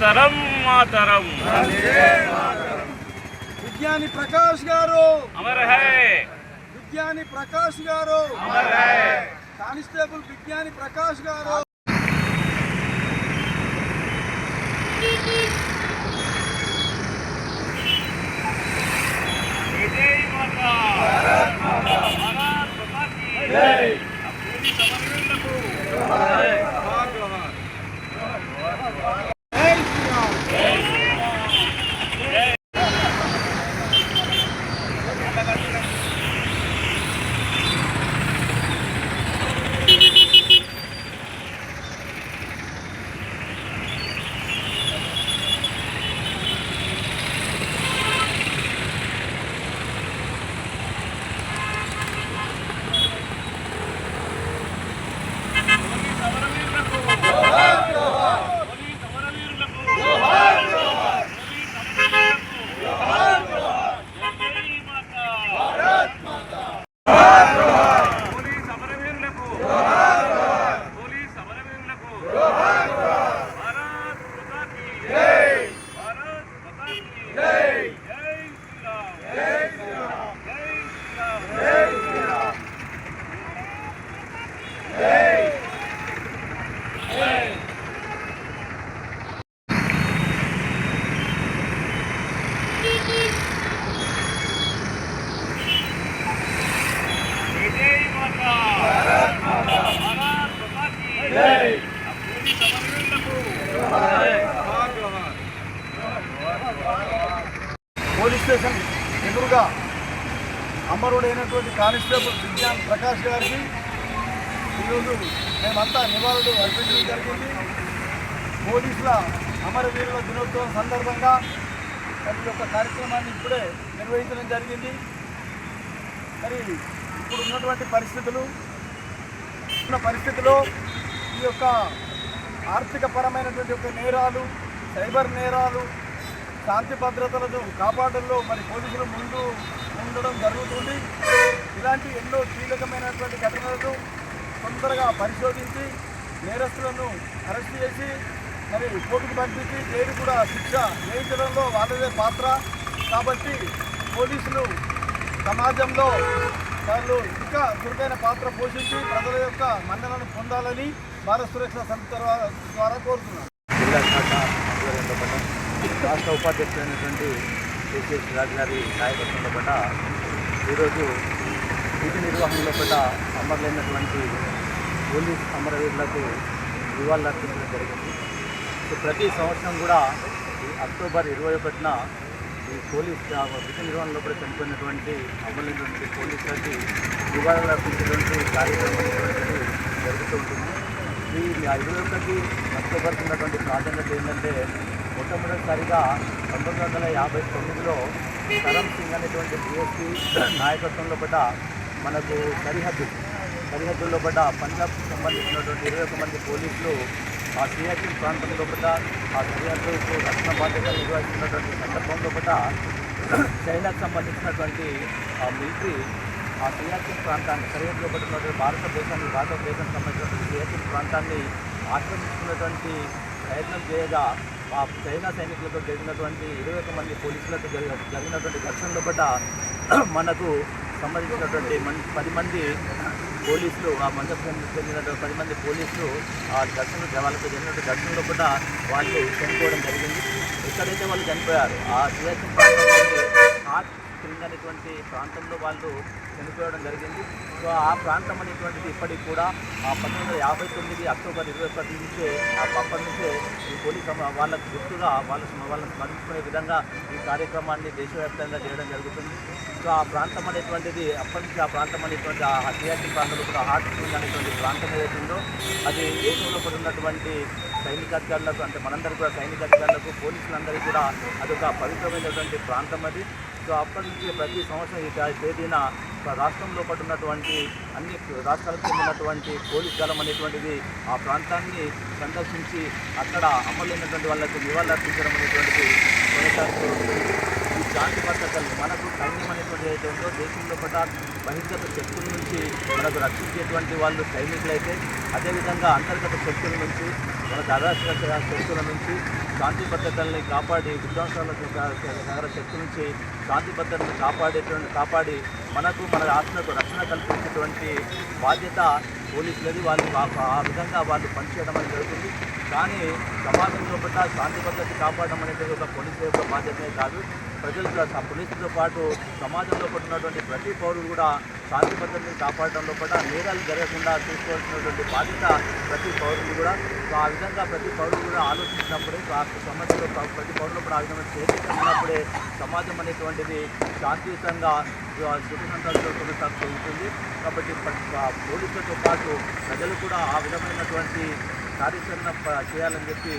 తరం మాతరం. విజ్ఞాని ప్రకాష్ గారు. అమర్ హై. విజ్ఞాని ప్రకాష్ గారు. అమర్ హై. కానిస్టేబుల్ విజ్ఞాని ప్రకాష్ గారు. పోలీస్ స్టేషన్ ఎదురుగా అమరుడైనటువంటి కానిస్టేబుల్ విజ్ఞాన్ ప్రకాష్ గారికి ఈరోజు మేమంతా నివాళులు అర్పించడం జరిగింది. పోలీసుల అమరవీరుల దినోత్సవం సందర్భంగా మరి యొక్క కార్యక్రమాన్ని ఇప్పుడే నిర్వహించడం జరిగింది. మరి ఇప్పుడు ఉన్నటువంటి పరిస్థితులు ఉన్న పరిస్థితిలో ఈ యొక్క ఆర్థిక పరమైనటువంటి యొక్క నేరాలు సైబర్ నేరాలు శాంతి భద్రతలను కాపాడంలో మరి పోలీసులు ముందు ఉండడం జరుగుతుంది. ఇలాంటి ఎన్నో కీలకమైనటువంటి ఘటనలను తొందరగా పరిశోధించి నేరస్తులను అరెస్ట్ చేసి మరి కోర్టుకు పంపించి జైలు కూడా శిక్ష వేయించడంలో వాళ్ళదే పాత్ర. కాబట్టి పోలీసులు సమాజంలో వాళ్ళు ఇంకా చురుకైన పాత్ర పోషించి ప్రజల యొక్క మన్నలను పొందాలని భారత సురక్ష సంస్థ ద్వారా- కోరుతున్నారు రాష్ట్ర ఉపాధ్యక్షుడైనటువంటి కేసీఎస్ రాజు గారి నాయకత్వంలో పట్ల ఈరోజు విధి నిర్వహణలో పట్ల అమరులైనటువంటి పోలీస్ అమరవీరులకు నివాళులర్పించడం జరిగింది. సో ప్రతి సంవత్సరం కూడా ఈ అక్టోబర్ ఇరవై ఒకటిన ఈ పోలీస్ విధి నిర్వహణలో కూడా చనిపోయినటువంటి అమరులైనటువంటి పోలీసులకి నివాళులు అర్పించేటువంటి కార్యక్రమం జరుగుతూ ఉంటుంది. ఈ ఇరవై ఒకటి అక్టోబర్కి ఉన్నటువంటి ప్రాధాన్యత ఏంటంటే మొట్టమొదటిసారిగా పంతొమ్మిది వందల యాభై తొమ్మిదిలో కరమ్ సింగ్ అనేటువంటి బీఎస్పీ నాయకత్వంలో పడ్డ మనకు సరిహద్దు సరిహద్దుల్లో పడ్డ పంజాబ్కి సంబంధించినటువంటి ఇరవై ఒక మంది పోలీసులు ఆ సియాచిన్ ప్రాంతంలో పడ్డ ఆ సరిహద్దుకు రక్షణ బాధ్యతలు నిర్వహిస్తున్నటువంటి సందర్భంలో పడ్డ చైనాకు సంబంధించినటువంటి ఆ మిలిటరీ ఆ సియాచిన్ ప్రాంతాన్ని సరిహద్దులో పడుతున్నటువంటి భారతదేశాన్ని భారతదేశానికి సంబంధించినటువంటి సియాచిన్ ప్రాంతాన్ని ఆక్రమించుకున్నటువంటి ప్రయత్నం చేయగా ఆ చైనా సైనికులతో జరిగినటువంటి ఇరవై ఒక మంది పోలీసులతో జరిగిన జరిగినటువంటి ఘర్షణలో పడ్డ మనకు సంబంధించినటువంటి మన్ పది మంది పోలీసులు ఆ మండపం చెందినటువంటి పది మంది పోలీసులు ఆ ఘర్షణ వాళ్ళతో జరిగినటువంటి ఘర్షణలో కూడా వాళ్ళు చనిపోవడం జరిగింది. ఎక్కడైతే వాళ్ళు చనిపోయారు ఆ సియాచిన్ ప్రాంతంలోని అనేటువంటి ప్రాంతంలో వాళ్ళు చనిపోవడం జరిగింది. ఆ ప్రాంతం అనేటువంటిది ఇప్పటికి కూడా ఆ పంతొమ్మిది వందల యాభై తొమ్మిది అక్టోబర్ ఇరవై ఒకటి నుంచే ఆ అప్పటి నుంచే ఈ పోలీస్ వాళ్ళకు గుర్తుగా వాళ్ళ వాళ్ళని స్మరించుకునే విధంగా ఈ కార్యక్రమాన్ని దేశవ్యాప్తంగా చేయడం జరుగుతుంది. సో ఆ ప్రాంతం అనేటువంటిది అప్పటి నుంచి ఆ ప్రాంతం అనేటువంటి ఆ సియాచి ప్రాంతంలో కూడా హార్ట్ స్ప్రింగ్ అనేటువంటి ప్రాంతం ఏదైతుందో అది దేశంలో కూడా ఉన్నటువంటి సైనిక అధికారులకు అంటే మనందరూ కూడా సైనిక అధికారులకు పోలీసులందరికీ కూడా అదొక పవిత్రమైనటువంటి ప్రాంతం అది. సో అప్పటి నుంచి ప్రతి సంవత్సరం ఈ తేదీన రాష్ట్రంలో పట్టున్నటువంటి అన్ని రాష్ట్రాలకు చెందినటువంటి పోలీస్ దళం అనేటువంటిది ఆ ప్రాంతాన్ని సందర్శించి అక్కడ అమలైనటువంటి వాళ్ళకు నివాళులర్పించడం అనేటువంటిది కొనసాగుతూ ఉంటుంది. శాంతి భద్రతలు మనకు సైన్యం అనేటువంటి ఏదైతే ఉందో దేశంలో పట్ల బహిర్గత శక్తుల నుంచి మనకు రక్షించేటువంటి వాళ్ళు సైనికులైతే అదేవిధంగా అంతర్గత శక్తుల నుంచి మనకు అరాచక శక్తుల నుంచి శాంతి భద్రతల్ని కాపాడి విధ్వంసాలకు నగర శక్తుల నుంచి శాంతి భద్రతను కాపాడేటువంటి కాపాడి మనకు మన రాష్ట్రకు రక్షణ కల్పించేటువంటి బాధ్యత పోలీసులది. వాళ్ళు ఆ- విధంగా వాళ్ళు పనిచేయడం అనేది జరుగుతుంది. కానీ సమాజంలో పట్ల శాంతి భద్రత కాపాడడం అనేది ఒక పోలీసుల యొక్క బాధ్యతనే కాదు. ప్రజలు కూడా పోలీసులతో పాటు సమాజంలో పడుతున్నటువంటి ప్రతి పౌరుడు కూడా శాంతి భద్రతని కాపాడడంలో కూడా నేరాలు జరగకుండా చూసుకోవాల్సినటువంటి బాధ్యత ప్రతి పౌరులు కూడా. ఆ విధంగా ప్రతి పౌరుడు కూడా ఆలోచించినప్పుడే ఆ సమాజంలో ప్రతి పౌరులు కూడా ఆ విధంగా చేతికన్నప్పుడే సమాజం అనేటువంటిది శాంతియుతంగా సుఖసంతాలతో కొనసాగుతుంది. ఉంటుంది కాబట్టి పోలీసులతో పాటు ప్రజలు కూడా ఆ విధమైనటువంటి కార్యాచరణ చేయాలని చెప్పి